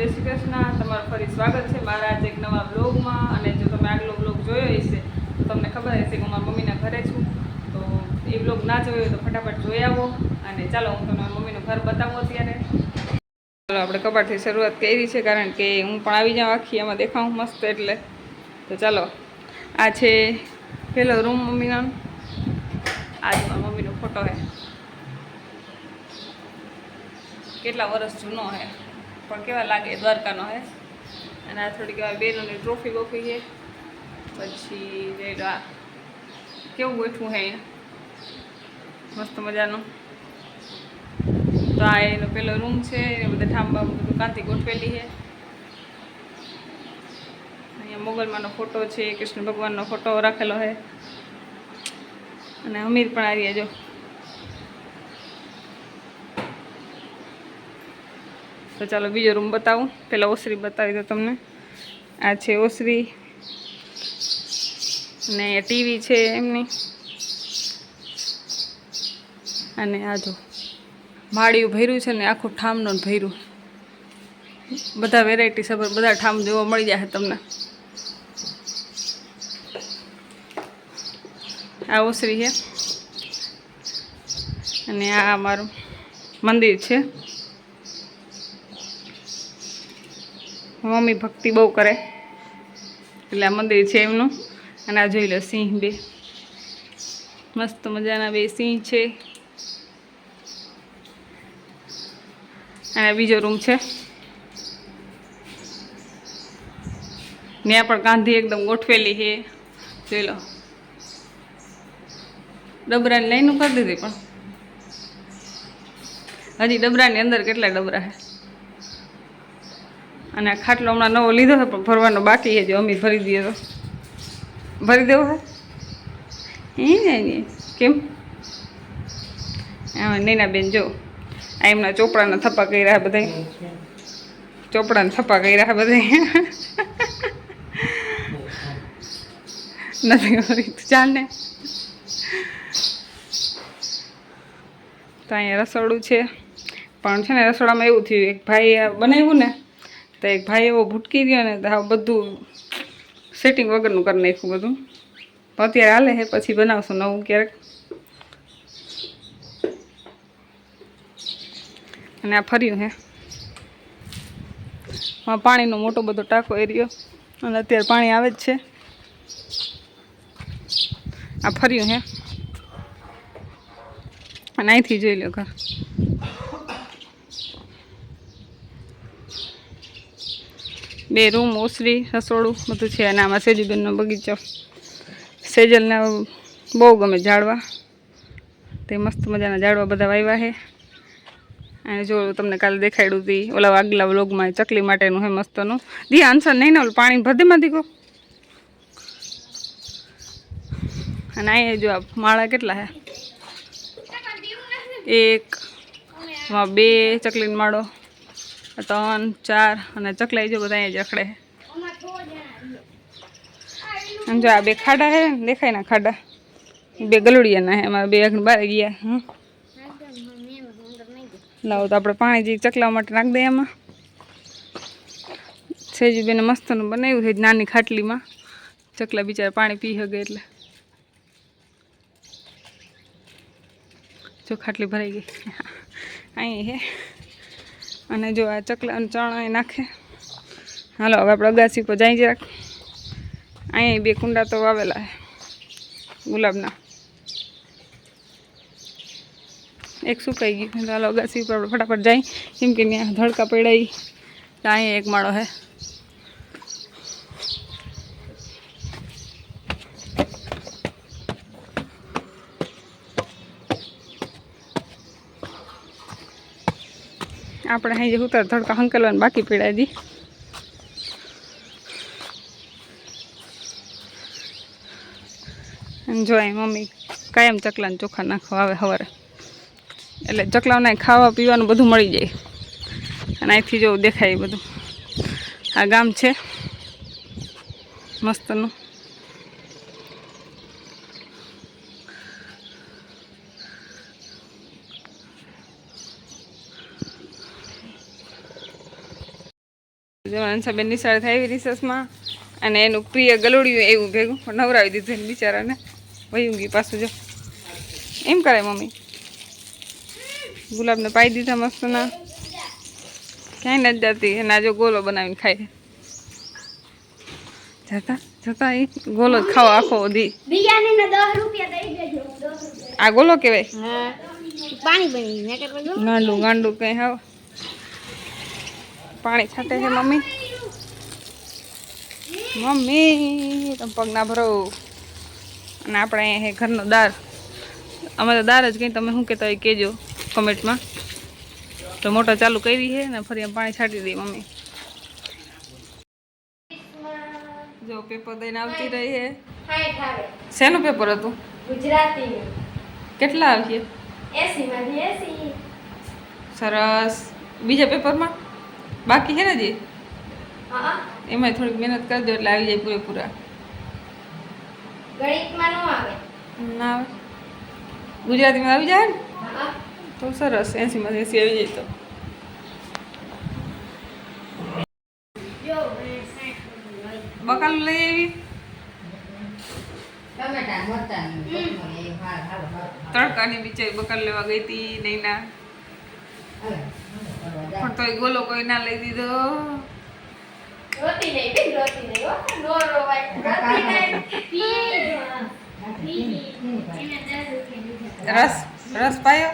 જય શ્રી કૃષ્ણ. તમારું ફરી સ્વાગત છે મારા આજે એક નવા બ્લોગમાં અને જો તમે આગલો બ્લોગ જોયો હશે, તો તમને ખબર હશે કે હું મારા મમ્મીના ઘરે છું. તો એ બ્લોગ ના જોયો તો ફટાફટ જોઈ આવો. અને ચાલો, હું તમને મમ્મીનું ઘર બતાવું અત્યારે. ચાલો, આપણે કબાટથી શરૂઆત કરી છે, કારણ કે હું પણ આવી જાઉં આખી. એમાં દેખાઉં મસ્ત એટલે. તો ચાલો, આ છે પેલો રૂમ મમ્મીનો. આ જ મારા મમ્મીનો ફોટો છે કેટલા વર્ષ જૂનો છે પણ કેવા લાગે દ્વારકાનો હે? અને આ થોડીક વાર બેનોની ટ્રોફી બોફી છે. પછી જઈ આ કેવું ગોઠવું હે મસ્ત મજાનું. તો આ એનો પેલો રૂમ છે, એ બધા ઠાંબા બધું કાંતિ ગોઠવેલી છે. અહીંયા મોગલમાંનો ફોટો છે, કૃષ્ણ ભગવાનનો ફોટો રાખેલો છે. અને અમીર પણ આવી જો. તો ચાલો બીજો રૂમ બતાવું. પહેલાં ઓસરી બતાવી દો તમને. આ છે ઓસરી. અને ટીવી છે એમની. અને આ જો માળીયું ભર્યું છે ને આખું ઠામનું ભર્યું. બધા વેરાયટી સબર બધા ઠામ જોવા મળી જાય તમને. આ ઓસરી છે. અને આ અમારું મંદિર છે. મમ્મી ભક્તિ બહુ કરે. એટલે આ મંદિર છે એમનું. અને આ જોઈ લો સિંહ બે. મસ્ત મજાના બે સિંહ છે. અને બીજો રૂમ છે. ત્યાં પણ ગાંધી એકદમ ગોઠવેલી છે. જોઈ લો. ડબરાની લઈને કરી દીધી પણ. હજી ડબરાની અંદર કેટલા ડબરા છે? અને આ ખાટલો હમણાં નવો લીધો છે, પણ ભરવાનો બાકી છે, જો અમી ભરી દઈએ તો. ભરી દેવો હે? એ ને કેમ? હા નૈના બેન જો, આ એમના ચોપડાના થપ્પા કર્યા બધા ચોપડાના થપ્પા કર્યા બધા નથી તું ચાલ તો અહીંયા રસોડું છે. પણ છે ને રસોડામાં એવું થયું, એક ભાઈ બનાવ્યું ને તો એક ભાઈ એવો ભૂટકી ગયો ને તો બધું સેટિંગ વગરનું કરી નાખ્યું બધું. પણ અત્યારે હાલે છે પછી બનાવશું નવું ક્યારેક. અને આ ફર્યું હે. પાણીનો મોટો બધો ટાંકો એરિયો અને અત્યારે પાણી આવે જ છે. આ ફર્યું હે. અને અહીંથી જોઈ લો ઘર. બે રૂમ ઓસરી રસોડું બધું છે અને આમાં સેજુબેનનો બગીચો. સેજલને બહુ ગમે ઝાડવા. તે મસ્ત મજાના ઝાડવા બધા વાવ્યા છે અને જો તમને કાલે દેખાડ્યું હતી ઓલા આગલા વ્લોગમાં ચકલી માટેનું હે મસ્તનું. દી આન્સર નહીં ને ઓલું પાણી ભદેમાં દીકો અને અહીંયા જો આ માળા કેટલા હે? એક બે ચકલીનો માળો. ત્રણ, ચાર અને ચકલાઈ જો બધા અહીંયા જખડે. આમ જો આ બે ખાડા હે, દેખાય ના ખાડા. બે ગલુડિયાના હે એમાં બે બાર ગયા, હમ. લાવો તો આપણે પાણી જે ચકલા માટે નાખી દઈએ એમાં. સેજુબેને મસ્તનું બનાવ્યું છે નાની ખાટલીમાં. ચકલા બિચારા પાણી પી શકે એટલે. જો ખાટલી ભરાઈ ગઈ. અહીં હે. અને જો આ ચકલા અને ચણા એ નાખે. હાલો, હવે આપણે અગાસી પર જાય જરાક અહીં બે કુંડા તો વાવેલા છે, ગુલાબના. એક સુકાઈ ગયું હાલો, અગાસી પર આપણે ફટાફટ જાય કેમ કે ત્યાં ધડકા પડાઈ તો અહીંયા એક માળો હે આપણે અહીં ઉતાર ધડકા હંકેલવાનું બાકી પીડાય દી. જો અહીં મમ્મી કાયમ ચકલાને ચોખા નાખવા આવે સવારે એટલે ચકલાઓને ખાવા પીવાનું બધું મળી જાય. અને અહીંથી જો દેખાય બધું. આ ગામ છે. મસ્તનું. જેમાં અંશાબેન નિશાળ થાય એવી રિસર્ચમાં અને એનું પ્રિય ગલોડિયું એવું ભેગું નવરાવી દીધું એને બિચારાને. વયુંગી ગયું પાછું જો. એમ કરે મમ્મી? ગુલાબને પાઈ દીધા મસ્તના. ક્યાંય નથી જતી. એના જો ગોલો બનાવીને ખાય જતા જતા એ ગોલો જ ખાવા આખો દી. આ ગોલો હા. કેટલું ગાંડું ગાંડું કઈ હાવ. પાણી છાંટે છે મમ્મી. મમ્મી તમે પગ ના ભરો. અને આપણે અહીંયા ઘરનો દાર. અમે તો દાર જ કંઈ તમે શું કહેતા હોય કહેજો કમેન્ટમાં. તો મોટર ચાલુ કરી છે ને ફરી પાણી છાંટી દઈએ મમ્મી. જો પેપર દઈને આવતી રહી છે. શેનું પેપર હતું? ગુજરાતી કેટલા આવશે? એસી માંથી એસી. સરસ. બીજા પેપરમાં બાકી છે ને જે હા. એમાં થોડીક મહેનત કરજો એટલે આવી જાય પૂરેપૂરા. ગણિતમાં નો આવે? ના આવે. ગુજરાતીમાં આવી જાય ને? તો સરસ એંસીમાં એસી આવી જાય તો. બકાલ લઈ આવી. તડકાની બિચારી બકાલ લેવા ગઈ હતી નૈના. હાલો. પણ તોય ગોલો કોઈ ના લઈ દીધો. રોતી નહીં બેન રોતી નહીં હો. નો રોવાય. રોતી નહીં. એને દસ રૂપિયા રસ રસ પાયો?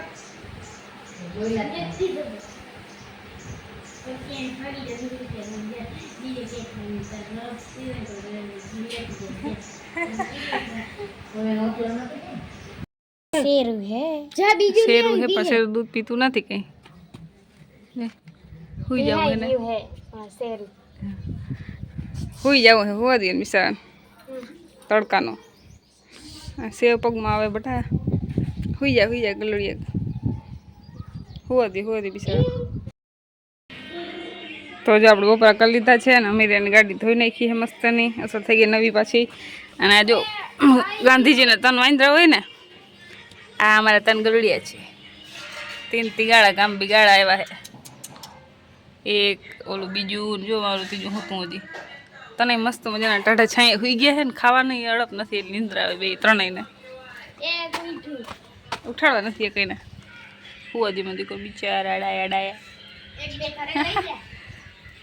શેરું હે. પછી શેરું હે પણ શેરું દૂધ પીતું નથી કઈ. લે હુઈ જાવ હે હુઈ જાવ હે હોવા દે બિચારા તડકાનો. આ સેવ પગમાં આવે બટા હુઈ જા હુઈ જા ગલુડિયા હોવા દે હોવા દે બિચારા. તો જો આપણે બપોરા કરી લીધા છે અને અમીર એની ગાડી ધોઈ નાખી છે મસ્તની. અસર થઈ ગઈ નવી પાછી. અને આ જો ગાંધીજીને તન વાંદરા હોય ને આ અમારા તન ગલુડિયા છે. તીન તિગાળા ગામ બિગાડા આવ્યા છે. એક ઓલું બીજું ને જો મારું ત્રીજું હોતું હજી. તને મસ્ત મજાના ટાઢા છાંય હોઈ ગયા છે ને ખાવાની અડપ નથી એટલે નિંદ્રા આવે બે ત્રણેયને. એક મીઠું ઉઠાડવા નથી એ કઈને. હું હજી મને દીકરો બિચારા અડાયા અડાયા એક બે ખરે લઈ જા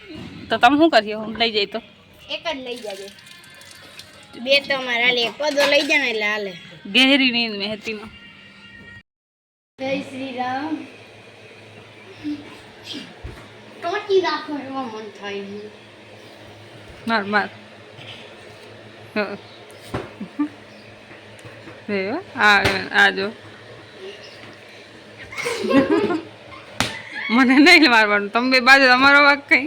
તો તમે શું કરીએ? હું લઈ જાય તો. એક જ લઈ જાજે. બે તો અમારે હાલે એક પદો લઈ જા ને એટલે હાલે. ગહેરી નીંદ મેં હેતીનો જય શ્રી રામ. ટોટી રાખો એમાં મન થાય છે. માર માર. આ આ મને નહીં મારવાનું. તમે બે બાજુ તમારો વાક કઈ.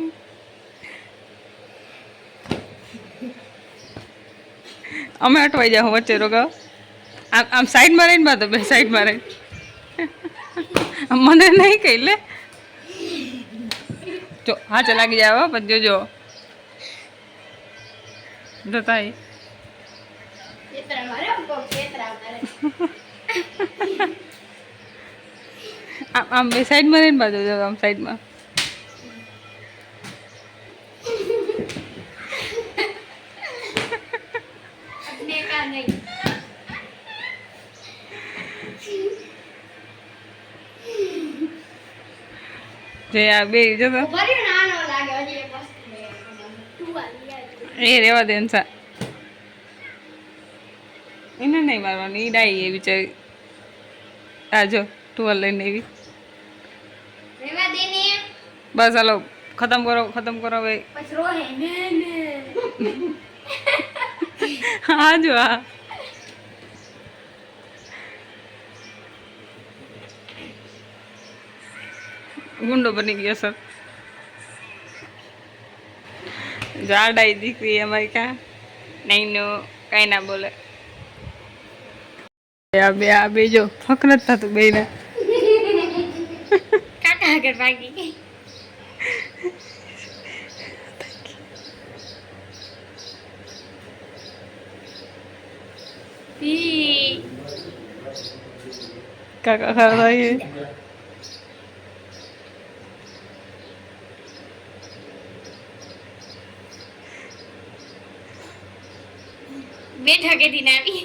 અમે અટવાઈ જાઓ વચ્ચે રોગાવ આમ આમ સાઈડમાં રહીને બાતો બે સાઈડમાં રહી મને નહીં કહી લે. જો હા ચલા જાય હો, પણ જોજો. જતા આમ બે સાઈડમાં રહીને બાજુ આમ સાઈડમાં જે આ બે જો તો. ને. એ રેવા દે સા. એને નહીં મારવાની એ ડાઈ એ બિચારી આ જો ટુવાલ લઈને એવી બસ હાલો ખતમ કરો ખતમ કરો ભાઈ ને ને હા જો હા. ગુંડો બની ગયો સર જાડાઈ દીકરી અમારી કા. નહીં કાંઈ ના બોલે. આ બે આ બે જો ફક નથી થતું બે ને કાકા આગળ ભાગી ગઈ. કાકા થાય બેઠા કેથી ના આવી.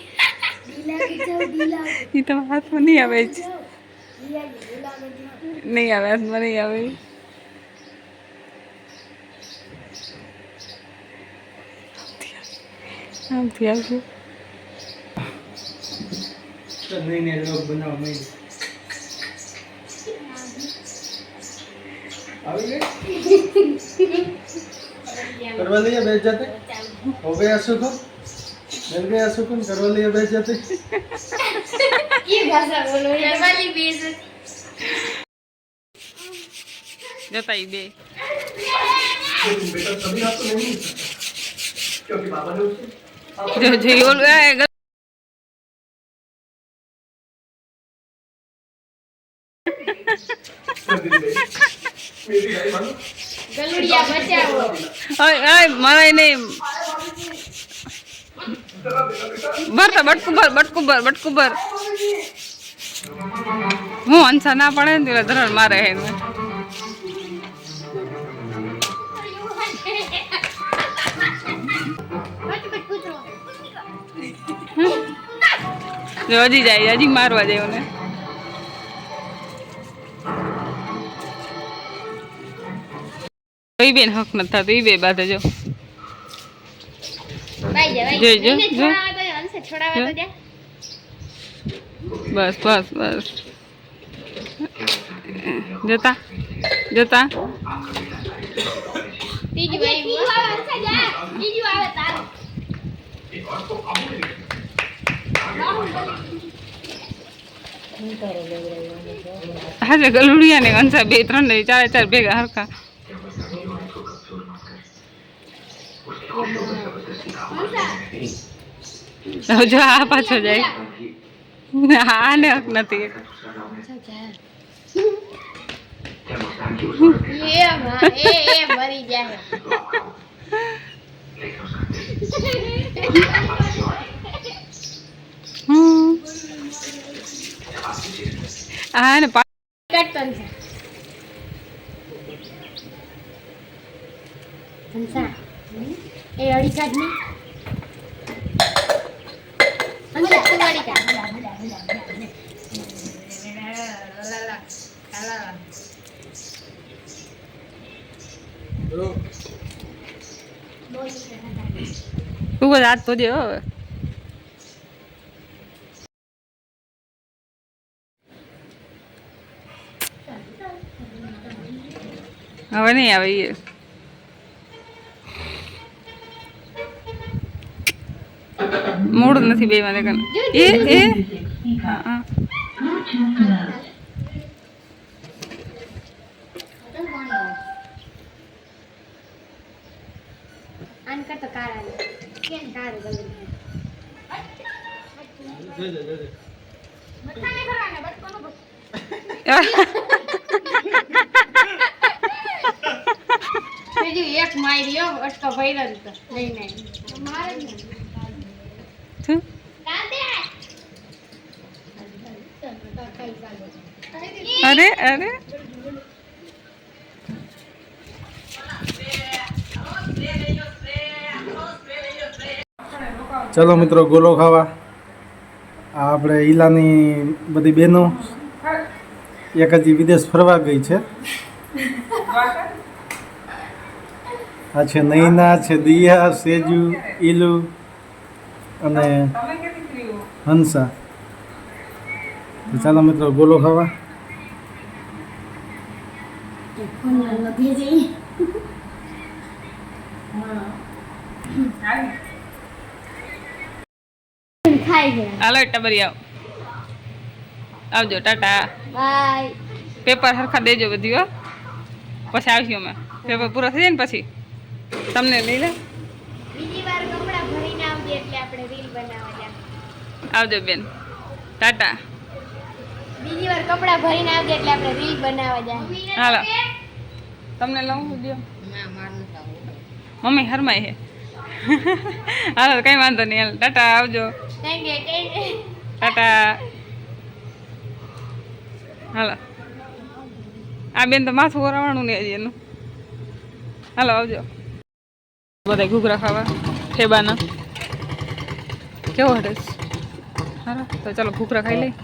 એ તો હાથમાં નહીં આવે. જ નહીં આવે હાથમાં નહીં આવે. આમથી આવશે. તો લોક બનાવવા માંડી આવી ગઈ? કરવા લઈએ બેસ જાતે? હવે ગયા સુકુન मिल गया सुकून करवाली है बेइज्जती ये भाषा बोलो जो बोल रहा है गलुड़िया बचाओ ओए ओए मारा नहीं। ઓય તો મરાય નહીં ભરતા બટકું ભર બટકું ભર હું અંસા ના પડે ને પેલા ધરણ મારે હે હજી જાય, હજી મારવા જાય ને બેન હક નથી થતું એ બે બાજુ જો. ભાઈ જા જો, ભાઈ જો, એને જો. છોડાવા તો અંશે છોડાવા તો જા બસ બસ બસ. જતા જતા. હાજર ગલુડિયા ને અંસા બે ત્રણ ચારે ચાર ભેગા હરખા. જો આ પાછો જાય. આ ને હક નથી. એ અડી કાઢની. તું કાઢ તું જે હવે. હવે નહીં આવે दे મથા ને કરવાના બસ કોનો બીજું એક માર્યો અટકો ભર્યો ને તો નહીં નહીં મારે અરે અરે. ચલો મિત્રો, ગોલો ખાવા. આપણે ઈલાની બધી બહેનો એક હજી વિદેશ ફરવા ગઈ છે. આ છે નૈના, છે દિયા, સેજુ, ઈલુ અને હંસા. ચાલો મિત્રો, ગોલો ખાવા ખાઈ છે હાલો ટબરી આવ. આવજો ટાટા. બાય. પેપર સરખા દેજો બધી હો. પછી આવશું અમે. પેપર પૂરા થઈ જાય ને પછી? તમને લઈ લે. બીજી વાર કપડા ભરીને આવજે એટલે આપણે રીલ બનાવવા આવજો બેન. ટાટા. બીજી વાર કપડા ભરીને આવજે એટલે આપણે રીલ બનાવવા જાય. હાલો. તમને લઉં વીડિયો મમ્મી હરમાય હે હાલો કઈ વાંધો નહીં હાલ ટાટા આવજો. ટાટા. હાલો. આ બેન તો માથું ઓરાવાનું ને હજી એનું. હાલો આવજો. બધા ઘૂઘરા ખાવા ઠેબાના. કેવો હરેશ હારા તો ચાલો ઘૂઘરા ખાઈ લઈ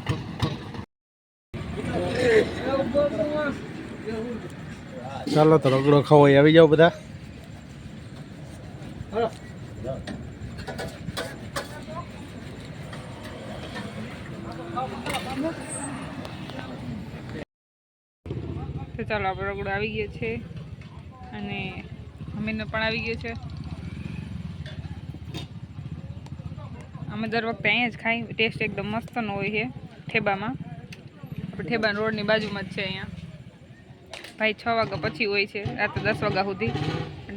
ચાલો તો રગડો ખાવો એ આવી જાઓ બધા. તો ચાલો, આપણો રગડો આવી ગયો છે અને અમીરનો પણ આવી ગયો છે. અમે દર વખતે અહીંયા જ ખાઈ, ટેસ્ટ એકદમ મસ્તનો હોય છે ઠેબામાં. આપણે ઠેબા રોડની બાજુમાં જ છે અહીંયા. ભાઈ છ વાગ્યા પછી હોય છે રાત્રે દસ વાગ્યા સુધી.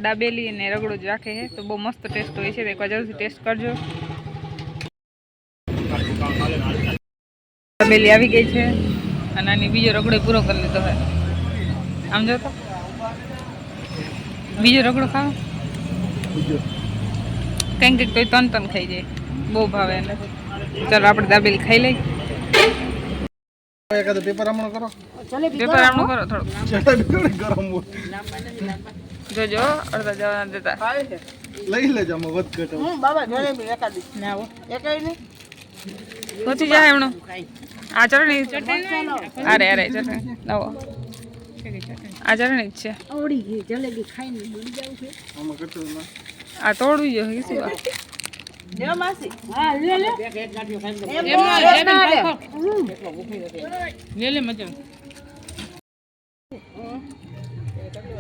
દાબેલી અને રગડો જ રાખે છે. તો બહુ મસ્ત ટેસ્ટ હોય છે. તો એકવાર જરૂરથી ટેસ્ટ કરજો. દાબેલી આવી ગઈ છે. અને આની બીજો રગડો પૂરો કરી લીધો હોય આમ જો તો બીજો રગડો ખાવ? કંઈક કંઈક તો તન તન ખાઈ જાય. બહુ ભાવે એને. ચાલો આપણે દાબેલી ખાઈ લઈ પેપર હમણાં કરો. પેપર આમનું કરો થોડું ગરમ. જોજો અડધા જવા દેતા. લઈ લેજો આમાં વધઘટ હવે. પહોંચી જાય એમનું. આ ચટણી અરે અરે ચટણી. નવો આ ચટણી જ છે. આમાં કચરો ના. આ તોડવી જો કે શું